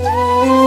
Oh.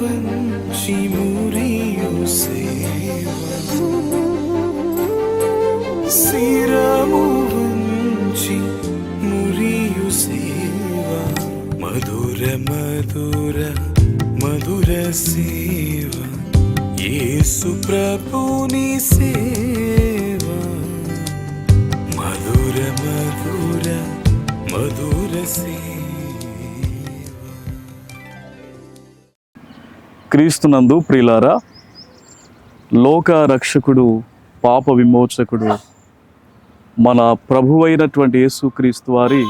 శిరము వంచి మురియు సేవ శిరము వంచి మురియు సేవ మధుర మధుర మధుర సేవ యేసు ప్రభుని సేవ మధుర మధుర క్రీస్తునందు ప్రియులారా లోక రక్షకుడు పాప విమోచకుడు మన ప్రభువైనటువంటి యేసుక్రీస్తు వారి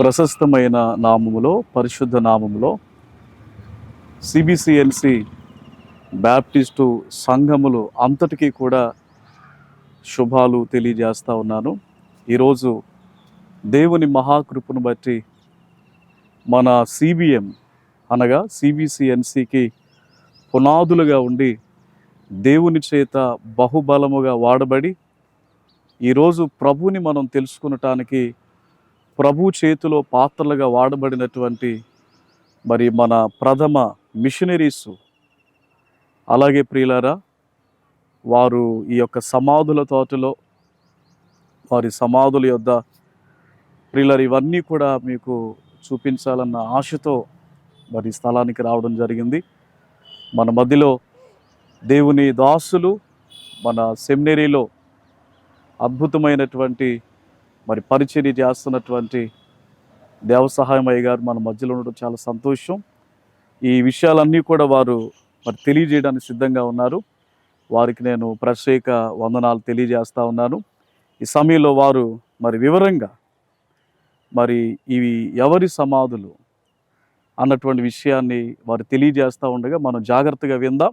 ప్రశస్తమైన నామములో పరిశుద్ధ నామములో సిబిసిఎల్సి బ్యాప్టిస్టు సంఘములు అంతటికీ కూడా శుభాలు తెలియజేస్తూ ఉన్నాను. ఈరోజు దేవుని మహాకృపను బట్టి మన సిబిఎం అనగా సిబిసిఎన్సికి పునాదులుగా ఉండి దేవుని చేత బహుబలముగా వాడబడి ఈరోజు ప్రభుని మనం తెలుసుకునటానికి ప్రభు చేతిలో పాత్రలుగా వాడబడినటువంటి మరి మన ప్రథమ మిషనరీస్. అలాగే ప్రియులారా వారు ఈ యొక్క సమాధుల తోటలో వారి సమాధుల యొద్ద ప్రియులారు ఇవన్నీ కూడా మీకు చూపించాలన్న ఆశతో మరి స్థలానికి రావడం జరిగింది. మన మధ్యలో దేవుని దాసులు మన సెమినరీలో అద్భుతమైనటువంటి మరి పరిచర్య చేస్తున్నటువంటి దేవ సహాయమయ్య గారు మన మధ్యలో ఉండడం చాలా సంతోషం. ఈ విషయాలన్నీ కూడా వారు మరి తెలియజేయడానికి సిద్ధంగా ఉన్నారు. వారికి నేను ప్రత్యేక వందనాలు తెలియజేస్తూ ఉన్నాను. ఈ సమయంలో వారు మరి వివరంగా మరి ఇవి ఎవరి సమాధులు అన్నటువంటి విషయాన్ని వారు తెలియజేస్తూ ఉండగా మనం జాగ్రత్తగా విందాం.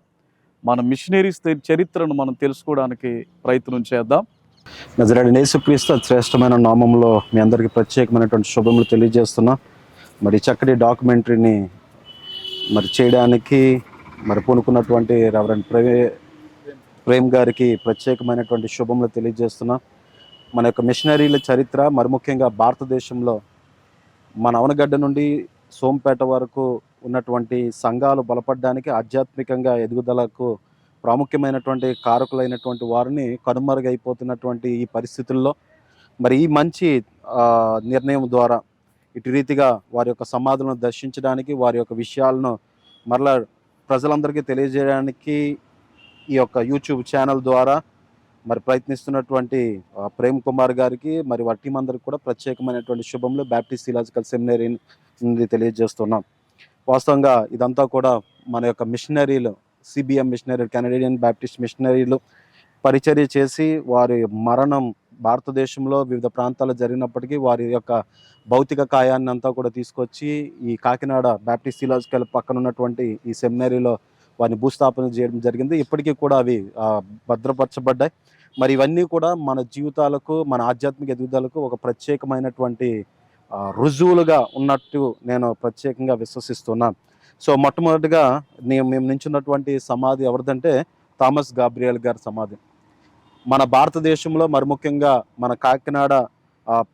మన మిషనరీస్ చరిత్రను మనం తెలుసుకోవడానికి ప్రయత్నం చేద్దాం. నజరాడి నేసుక్రీస్తు శ్రేష్టమైన నామంలో మీ అందరికీ ప్రత్యేకమైనటువంటి శుభములు తెలియజేస్తున్నా. మరి చక్కటి డాక్యుమెంటరీని మరి చేయడానికి మరి పూనుకున్నటువంటి రెవరెండ్ ప్రే ప్రేమ్ గారికి ప్రత్యేకమైనటువంటి శుభములు తెలియజేస్తున్నా. మన యొక్క మిషనరీల చరిత్ర మరి ముఖ్యంగా భారతదేశంలో మన అవనగడ్డ నుండి సోంపేట వరకు ఉన్నటువంటి సంఘాలు బలపడడానికి ఆధ్యాత్మికంగా ఎదుగుదలకు ప్రాముఖ్యమైనటువంటి కారకులైనటువంటి వారిని కనుమరుగైపోతున్నటువంటి ఈ పరిస్థితుల్లో మరి ఈ మంచి నిర్ణయం ద్వారా ఇటు రీతిగా వారి యొక్క సమాధులను దర్శించడానికి వారి యొక్క విషయాలను మరలా ప్రజలందరికీ తెలియజేయడానికి ఈ యొక్క యూట్యూబ్ ఛానల్ ద్వారా మరి ప్రయత్నిస్తున్నటువంటి ప్రేమ్ కుమార్ గారికి మరి వారి టీం అందరికి కూడా ప్రత్యేకమైనటువంటి శుభములు. బ్యాప్టిస్ట్ థియలాజికల్ సెమినరీ తెలియజేస్తున్నాం. వాస్తవంగా ఇదంతా కూడా మన యొక్క మిషనరీలు సిబిఎం మిషనరీ కెనడియన్ బ్యాప్టిస్ట్ మిషనరీలు పరిచర్య చేసి వారి మరణం భారతదేశంలో వివిధ ప్రాంతాల్లో జరిగినప్పటికీ వారి యొక్క భౌతిక కాయాన్ని అంతా కూడా తీసుకొచ్చి ఈ కాకినాడ బ్యాప్టిస్ట్ థియలాజికల్ పక్కన ఉన్నటువంటి ఈ సెమినరీలో వారిని భూస్థాపన చేయడం జరిగింది. ఇప్పటికీ కూడా అవి భద్రపరచబడ్డాయి. మరి ఇవన్నీ కూడా మన జీవితాలకు మన ఆధ్యాత్మిక ఎదుగుదలకు ఒక ప్రత్యేకమైనటువంటి రుజువులుగా ఉన్నట్టు నేను ప్రత్యేకంగా విశ్వసిస్తున్నాను సో మొట్టమొదటిగా నేను మేము నించున్నటువంటి సమాధి ఎవరిదంటే థామస్ గాబ్రియల్ గారి సమాధి. మన భారతదేశంలో మరి ముఖ్యంగా మన కాకినాడ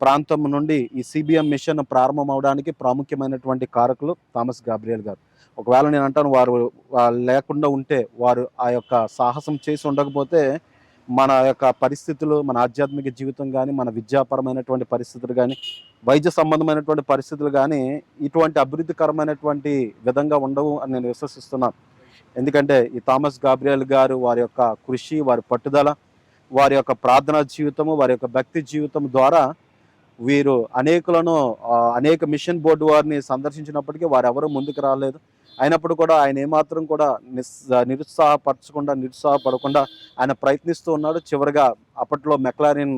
ప్రాంతం నుండి ఈ సిబిఎం మిషన్ ప్రారంభం అవడానికి ప్రాముఖ్యమైనటువంటి కారకులు థామస్ గాబ్రియల్ గారు. ఒకవేళ నేను అంటాను వారు వాళ్ళు లేకుండా ఉంటే వారు ఆ యొక్క సాహసం చేసి ఉండకపోతే మన యొక్క పరిస్థితులు మన ఆధ్యాత్మిక జీవితం కానీ మన విద్యాపరమైనటువంటి పరిస్థితులు కానీ వైద్య సంబంధమైనటువంటి పరిస్థితులు కానీ ఇటువంటి అభివృద్ధికరమైనటువంటి విధంగా ఉండవు అని నేను విశ్వసిస్తున్నాను ఎందుకంటే ఈ థామస్ గాబ్రియల్ గారు వారి యొక్క కృషి వారి పట్టుదల వారి యొక్క ప్రార్థనా జీవితము వారి యొక్క భక్తి జీవితం ద్వారా వీరు అనేకులను అనేక మిషన్ బోర్డు వారిని సందర్శించినప్పటికీ వారు ఎవరూ ముందుకు రాలేదు. అయినప్పుడు కూడా ఆయన ఏమాత్రం కూడా నిస్ నిరుత్సాహపరచకుండా నిరుత్సాహపడకుండా ఆయన ప్రయత్నిస్తూ ఉన్నాడు. చివరిగా అప్పట్లో మెక్లారిన్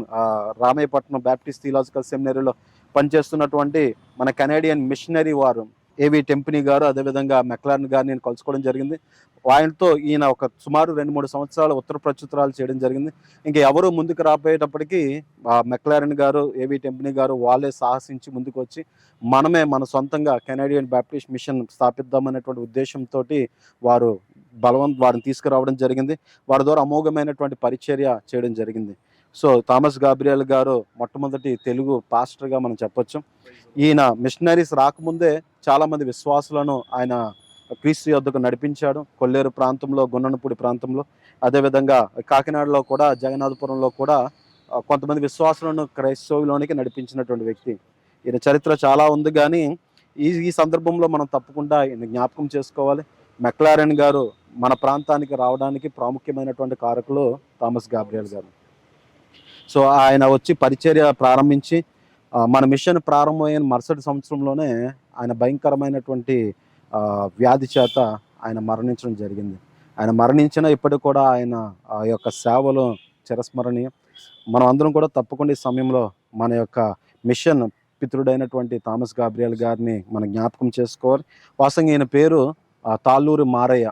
రామయ్యపట్నం బ్యాప్టిస్ట్ థియలాజికల్ సెమినరీలో పనిచేస్తున్నటువంటి మన కెనేడియన్ మిషనరీ వారు ఏవి టెంపినీ గారు అదేవిధంగా మెక్లారిన్ గారిని నేను కలుసుకోవడం జరిగింది. ఆయనతో ఈయన ఒక సుమారు రెండు మూడు సంవత్సరాలు ఉత్తర ప్రచురాలు చేయడం జరిగింది. ఇంకా ఎవరు ముందుకు రాబోయేటప్పటికీ ఆ మెక్లారిన్ గారు ఏవి టెంపినీ గారు వాళ్ళే సాహసించి ముందుకు వచ్చి మనమే మన సొంతంగా కెనేడియన్ బ్యాప్టిస్ట్ మిషన్ స్థాపిద్దామనేటువంటి ఉద్దేశంతో వారు బలవంత్ వారిని తీసుకురావడం జరిగింది. వారి ద్వారా అమోఘమైనటువంటి పరిచర్య చేయడం జరిగింది. సో థామస్ గాబ్రియల్ గారు మొట్టమొదటి తెలుగు పాస్టర్గా మనం చెప్పొచ్చు. ఈయన మిషనరీస్ రాకముందే చాలామంది విశ్వాసులను ఆయన క్రీస్తు యొద్దకు నడిపించాడు. కొల్లేరు ప్రాంతంలో గున్ననపూడి ప్రాంతంలో. అదేవిధంగా కాకినాడలో కూడా జగన్నాథపురంలో కూడా కొంతమంది విశ్వాసులను క్రైస్తవులోనికి నడిపించినటువంటి వ్యక్తి. ఈయన చరిత్ర చాలా ఉంది కానీ ఈ ఈ సందర్భంలో మనం తప్పకుండా ఈయన జ్ఞాపకం చేసుకోవాలి. మెక్లారెన్ గారు మన ప్రాంతానికి రావడానికి ప్రాముఖ్యమైనటువంటి కారకులు థామస్ గాబ్రియల్ గారు. సో ఆయన వచ్చి పరిచర్య ప్రారంభించి మన మిషన్ ప్రారంభమైన మరుసటి సంవత్సరంలోనే ఆయన భయంకరమైనటువంటి వ్యాధి చేత ఆయన మరణించడం జరిగింది. ఆయన మరణించిన ఇప్పటికి కూడా ఆయన ఆ యొక్క సేవలు చిరస్మరణీయం. మనం అందరం కూడా తప్పకుండా ఈ సమయంలో మన యొక్క మిషన్ పితృడైనటువంటి థామస్ గాబ్రియల్ గారిని మనం జ్ఞాపకం చేసుకోవాలి. వాస్తవంగా ఈయన పేరు ఆ, తాళ్ళూరు మారయ్య.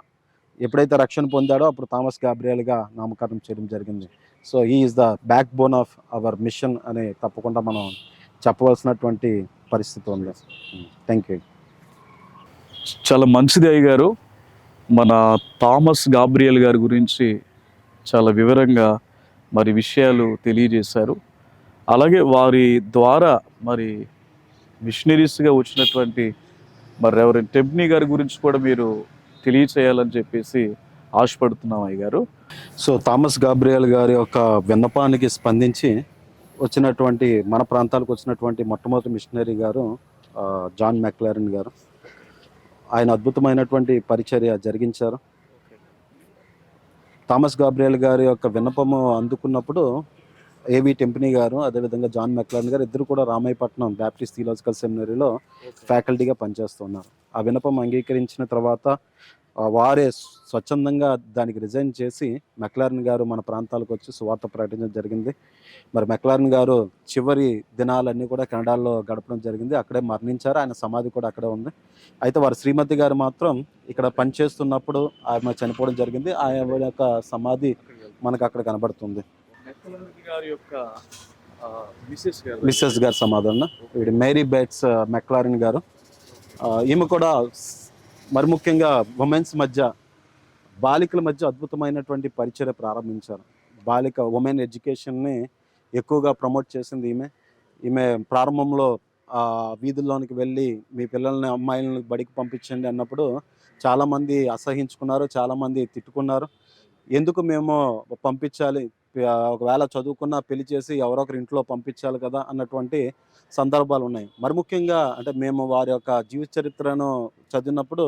ఎప్పుడైతే రక్షణ పొందాడో అప్పుడు థామస్ గాబ్రియల్గా నామకరణం చేయడం జరిగింది. సో ఈ is the backbone of our mission అని తప్పకుండా మనం చెప్పవలసినటువంటి పరిస్థితి ఉంది. Hmm. థ్యాంక్ యూ చాలా మంచిది అయ్య గారు. మన థామస్ గాబ్రియల్ గారి గురించి చాలా వివరంగా మరి విషయాలు తెలియజేశారు. అలాగే వారి ద్వారా మరి మిషనరీస్గా వచ్చినటువంటి మరి ఎవరైనా టెబ్నీ గారి గురించి కూడా మీరు తెలియచేయాలని చెప్పేసి ఆశపడుతున్నాం అయ్యగారు. సో థామస్ గాబ్రియల్ గారి యొక్క విన్నపానికి స్పందించి వచ్చినటువంటి మన ప్రాంతాలకు వచ్చినటువంటి మొట్టమొదటి మిషనరీ గారు జాన్ మెక్లారన్ గారు. ఆయన అద్భుతమైనటువంటి పరిచర్య జరిగించారు. థామస్ గాబ్రియల్ గారి యొక్క విన్నపము అందుకున్నప్పుడు ఏవి టెంపినీ గారు అదేవిధంగా జాన్ మెక్లారన్ గారు ఇద్దరు కూడా రామాయపట్నం బ్యాప్టిస్ట్ థియలాజికల్ సెమినరీలో ఫ్యాకల్టీగా పనిచేస్తున్నారు. ఆ విన్నపం అంగీకరించిన తర్వాత వారే స్వచ్ఛందంగా దానికి రిజైన్ చేసి మెక్లారన్ గారు మన ప్రాంతాలకు వచ్చి సువార్త ప్రకటించడం జరిగింది. మరి మెక్లారన్ గారు చివరి దినాలన్నీ కూడా కెనడాలో గడపడం జరిగింది. అక్కడే మరణించారు. ఆయన సమాధి కూడా అక్కడే ఉంది. అయితే వారి శ్రీమతి గారు మాత్రం ఇక్కడ పనిచేస్తున్నప్పుడు ఆమె చనిపోవడం జరిగింది. ఆయన యొక్క సమాధి మనకు అక్కడ కనబడుతుంది. గారి యొక్క మిసెస్ గారు. సమాధానం. వీడి మేరీ బెట్స్ మెక్లారిన్ గారు. ఈమె కూడా మరి ముఖ్యంగా ఉమెన్స్ మధ్య బాలికల మధ్య అద్భుతమైనటువంటి పరిచయం ప్రారంభించారు. బాలిక ఉమెన్ ఎడ్యుకేషన్ని ఎక్కువగా ప్రమోట్ చేసింది ఈమె. ఈమె ప్రారంభంలో వీధుల్లోనికి వెళ్ళి మీ పిల్లల్ని అమ్మాయిలను బడికి పంపించండి అన్నప్పుడు చాలామంది అసహించుకున్నారు చాలామంది తిట్టుకున్నారు. ఎందుకు మేము పంపించాలి? ఒకవేళ చదువుకున్న పెళ్ళి చేసి ఎవరొకరు ఇంట్లో పంపించాలి కదా అన్నటువంటి సందర్భాలు ఉన్నాయి. మరి ముఖ్యంగా అంటే మేము వారి యొక్క జీవిత చరిత్రను చదివినప్పుడు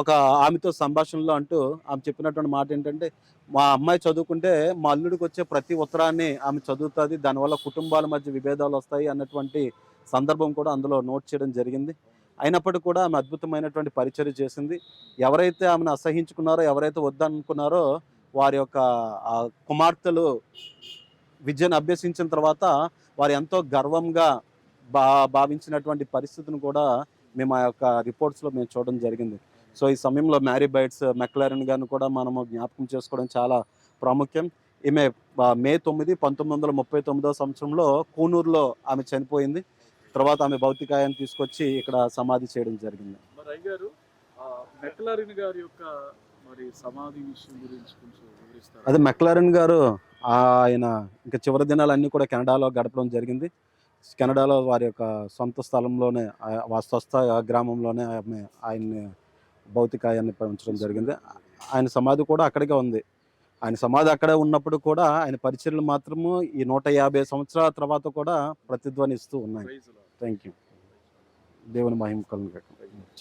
ఒక ఆమెతో సంభాషణలో అంటూ ఆమె చెప్పినటువంటి మాట ఏంటంటే మా అమ్మాయి చదువుకుంటే మా అల్లుడికి వచ్చే ప్రతి ఉత్తరాన్ని ఆమె చదువుతుంది దానివల్ల కుటుంబాల మధ్య విభేదాలు వస్తాయి అన్నటువంటి సందర్భం కూడా అందులో నోట్ చేయడం జరిగింది. అయినప్పటికీ కూడా ఆమె అద్భుతమైనటువంటి పరిచయం చేసింది. ఎవరైతే ఆమెను అసహించుకున్నారో ఎవరైతే వద్దనుకున్నారో వారి యొక్క కుమార్తెలు విద్యను అభ్యసించిన తర్వాత వారు ఎంతో గర్వంగా బా భావించినటువంటి పరిస్థితిని కూడా మేము ఆ యొక్క రిపోర్ట్స్లో మేము చూడడం జరిగింది. సో ఈ సమయంలో మ్యారీ బైట్స్ మెక్లారన్ గారిని కూడా మనము జ్ఞాపకం చేసుకోవడం చాలా ప్రాముఖ్యం. ఈమె మే తొమ్మిది పంతొమ్మిది వందల ముప్పై తొమ్మిదో సంవత్సరంలో కూనూరులో ఆమె చనిపోయింది. తర్వాత ఆమె భౌతికాయాన్ని తీసుకొచ్చి ఇక్కడ సమాధి చేయడం జరిగింది. మరి అయ్యారు మెక్లారిన్ గారి యొక్క మరి సమాధి విషయం గురించి కొంచెం వివరిస్తారు? అదే మెక్లారన్ గారు ఆయన ఇంకా చివరి దినాలన్నీ కూడా కెనడాలో గడపడం జరిగింది. కెనడాలో వారి యొక్క సొంత స్థలంలోనే స్వస్థ గ్రామంలోనే ఆయన్ని భౌతికాయాన్ని ఉంచడం జరిగింది. ఆయన సమాధి కూడా అక్కడికే ఉంది. ఆయన సమాధి అక్కడే ఉన్నప్పుడు కూడా ఆయన పరిచర్లు మాత్రము ఈ నూట యాభై సంవత్సరాల తర్వాత కూడా ప్రతిధ్వనిస్తూ ఉన్నాయి. థ్యాంక్ యూ దేవుని మహిమ కలుగుగాక.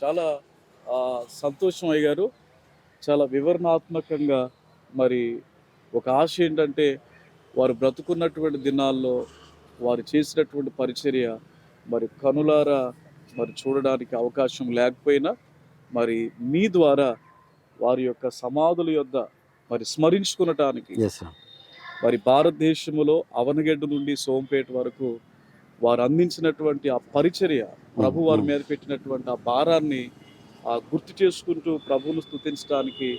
చాలా సంతోషం అయ్యారు. చాలా వివరణాత్మకంగా మరి ఒక ఆశ ఏంటంటే వారు బ్రతుకున్నటువంటి దినాల్లో వారు చేసినటువంటి పరిచర్య మరి కనులారా మరి చూడడానికి అవకాశం లేకపోయినా మరి మీ ద్వారా వారి యొక్క సమాధుల యొద్ద మరి స్మరించుకునటానికి మరి భారతదేశములో అవనగడ్డ నుండి సోంపేట వరకు వారు అందించినటువంటి ఆ పరిచర్య ప్రభు వారి మీద పెట్టినటువంటి ఆ భారాన్ని గుర్తు చేసుకుంటూ ప్రభువును స్తుతించడానికి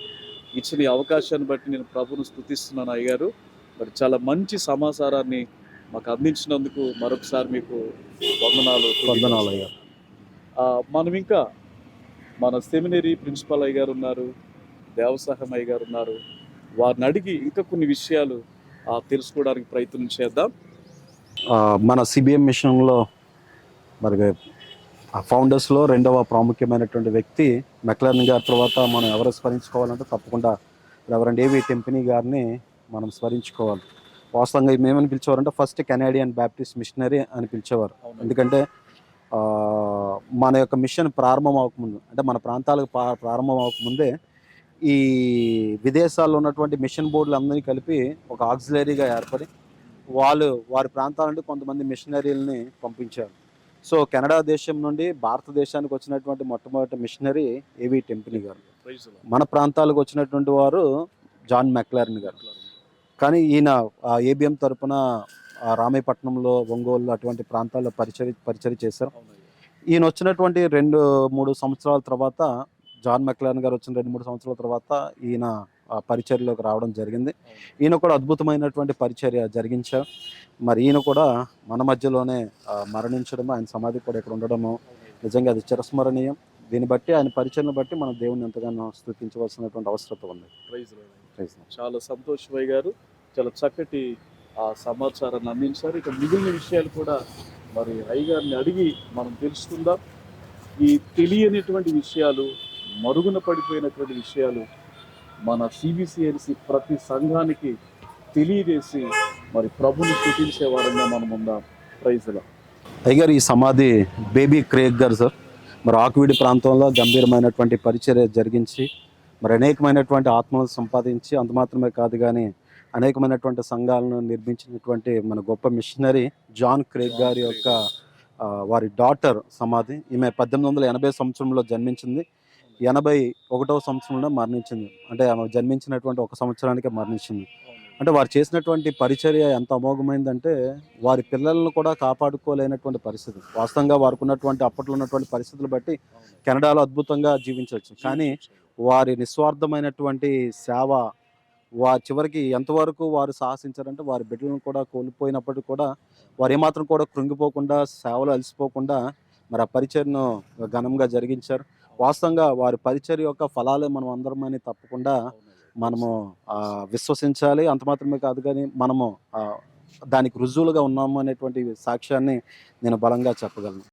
ఇచ్చిన అవకాశాన్ని బట్టి నేను ప్రభువును స్తుతిస్తున్నాను అయ్యారు మరి చాలా మంచి సమాచారాన్ని మాకు అందించినందుకు మరొకసారి మీకు వందనాలు వందనాలు అయ్యా ఆ, మనం ఇంకా మన సెమినరీ ప్రిన్సిపల్ అయ్య గారు ఉన్నారు దేవసాహం అయ్య గారు ఉన్నారు. వారిని అడిగి ఇంకా కొన్ని విషయాలు తెలుసుకోవడానికి ప్రయత్నం చేద్దాం. మన సిబిఎం మిషన్లో మరి ఫౌండర్స్లో రెండవ ప్రాముఖ్యమైనటువంటి వ్యక్తి మెక్లర్న్ గారి తర్వాత మనం ఎవరు స్మరించుకోవాలంటే తప్పకుండా రెవరెండ్ ఏవి టెంపినీ గారిని మనం స్మరించుకోవాలి. వాస్తవంగా మేమని పిలిచేవారంటే ఫస్ట్ కెనాడియన్ బ్యాప్టిస్ట్ మిషనరీ అని పిలిచేవారు. ఎందుకంటే ఆ, మన యొక్క మిషన్ ప్రారంభం అవ్వకముందు అంటే మన ప్రాంతాలకు ప్రారంభం అవ్వకముందే ఈ విదేశాల్లో ఉన్నటువంటి మిషన్ బోర్డులు అందరినీ కలిపి ఒక ఆక్సిలరీగా ఏర్పడి వాళ్ళు వారి ప్రాంతాల నుండి కొంతమంది మిషనరీలని పంపించారు. సో కెనడా దేశం నుండి భారతదేశానికి వచ్చినటువంటి మొట్టమొదటి మిషనరీ ఏవి టెంపిని గారు. మన ప్రాంతాలకు వచ్చినటువంటి వారు జాన్ మెక్లారిన్ గారు. కానీ ఈయన ఏబిఎం తరపున రామేపట్నంలో ఒంగోలు అటువంటి ప్రాంతాల్లో పరిచయ పరిచయ చేశారు. ఈయన వచ్చినటువంటి రెండు మూడు సంవత్సరాల తర్వాత జాన్ మెక్లారిన్ గారు వచ్చిన రెండు మూడు సంవత్సరాల తర్వాత ఈయన ఆ, పరిచర్యలోకి రావడం జరిగింది. ఈయన కూడా అద్భుతమైనటువంటి పరిచర్య జరిగించారు. మరి ఈయన కూడా మన మధ్యలోనే మరణించడము ఆయన సమాధి కూడా ఇక్కడ ఉండడము. నిజంగా అది చిరస్మరణీయం. దీన్ని బట్టి ఆయన పరిచయను బట్టి మనం దేవుని ఎంతగానో స్థుతించవలసినటువంటి అవసరత ఉంది. చాలా సంతోషమయ్య గారు చాలా చక్కటి ఆ సమాచారాన్ని అందించారు. ఇక మిగిలిన విషయాలు కూడా మరి అయ్యగారిని అడిగి మనం తెలుసుకుందాం. ఈ తెలియనిటువంటి విషయాలు మరుగున పడిపోయినటువంటి విషయాలు మన సిబిసిఎల్సి ప్రతి సంఘానికి తెలియజేసి మరి ప్రభుని స్థుతించే వారంగా మనం ఉందాం. ప్రైజ్లో అయ్యగారు ఈ సమాధి బేబీ క్రేక్ గారు సార్. మరి ఆకువీడి ప్రాంతంలో గంభీరమైనటువంటి పరిచర్య జరిగించి మరి అనేకమైనటువంటి ఆత్మలను సంపాదించి అంత మాత్రమే కాదు కానీ అనేకమైనటువంటి సంఘాలను నిర్మించినటువంటి మన గొప్ప మిషనరీ జాన్ క్రేక్ గారి యొక్క వారి డాటర్ సమాధి ఈమె పద్దెనిమిది వందల ఎనభై సంవత్సరంలో జన్మించింది. ఎనభై ఒకటవ సంవత్సరంలో మరణించింది. అంటే ఆమె జన్మించినటువంటి ఒక సంవత్సరానికే మరణించింది. అంటే వారు చేసినటువంటి పరిచర్య ఎంత అమోఘమైందంటే వారి పిల్లలను కూడా కాపాడుకోలేనటువంటి పరిస్థితి. వాస్తవంగా వారికి ఉన్నటువంటి అప్పట్లో ఉన్నటువంటి పరిస్థితులు బట్టి కెనడాలో అద్భుతంగా జీవించవచ్చు. కానీ వారి నిస్వార్థమైనటువంటి సేవ వారి చివరికి ఎంతవరకు వారు సాహసించారంటే వారి బిడ్డలను కూడా కోల్పోయినప్పటికీ కూడా వారు ఏమాత్రం కూడా కృంగిపోకుండా సేవలు అలసిపోకుండా మరి ఆ పరిచయను ఘనంగా జరిగించారు. వాస్తవంగా వారి పరిచర్ యొక్క ఫలాలు మనం అందరమని తప్పకుండా మనము విశ్వసించాలి. అంత మాత్రమే కాదు కానీ మనము దానికి రుజువులుగా ఉన్నాము అనేటువంటి సాక్ష్యాన్ని నేను బలంగా చెప్పగలను.